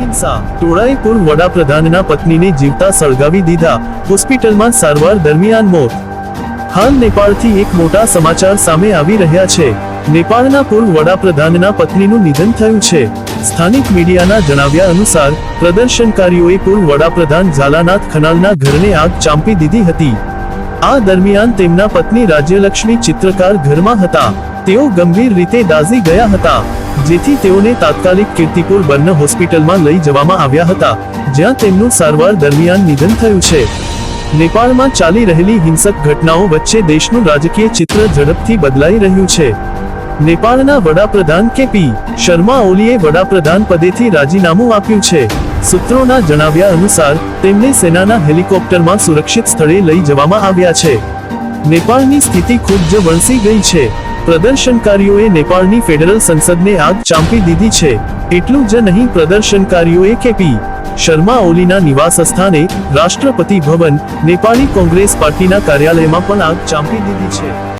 હિંસા વડાપ્રધાનના પત્નીને જીવતા સળગાવી દીધા હોસ્પિટલમાં સારવાર દરમિયાન મોત. હાલ નેપાળથી એક મોટા સમાચાર સામે આવી રહ્યા છે. નેપાળના પૂર્વ વડાપ્રધાનના પત્નીનું નિધન થયું છે. સ્થાનિક મીડિયાના જણાવ્યા અનુસાર, પ્રદર્શનકારીઓએ પૂર્વ વડાપ્રધાન ઝાલાનાથ ખનાલના ઘરને આગ ચાંપી દીધી હતી. આ દરમિયાન તેમના પત્ની રાજ્યલક્ષ્મી ચિત્રકાર ઘરમાં હતા. તેઓ ગંભીર રીતે દાઝી ગયા હતા. જેથી તેઓને તાત્કાલિક કીર્તિપુર બર્ન હોસ્પિટલમાં લઈ જવામાં આવ્યા હતા, જ્યાં તેમનું સારવાર દરમિયાન નિધન થયું છે. નેપાળમાં ચાલી રહેલી હિંસક ઘટનાઓ વચ્ચે દેશનું રાજકીય ચિત્ર ઝડપથી બદલાઈ રહ્યું છે. નેપાળના વડાપ્રધાન કેપી શર્મા ઓલીએ વડાપ્રધાન પદેથી રાજીનામું આપ્યું છે. સૂત્રોના જણાવ્યા અનુસાર, તેમને સેનાના હેલિકોપ્ટરમાં સુરક્ષિત સ્થળે લઈ જવામાં આવ્યા છે. નેપાળની સ્થિતિ ખૂબ જ વણસી ગઈ છે. પ્રદર્શનકારીઓએ નેપાળની ફેડરલ સંસદને આગ ચાંપી દીધી છે. એટલું જ નહીં, પ્રદર્શનકારીઓએ કેપી શર્મા ઓલીના નિવાસ સ્થાને રાષ્ટ્રપતિ ભવન, નેપાળી કોંગ્રેસ પાર્ટીના કાર્યાલયમાં પણ આગ ચાંપી દીધી છે.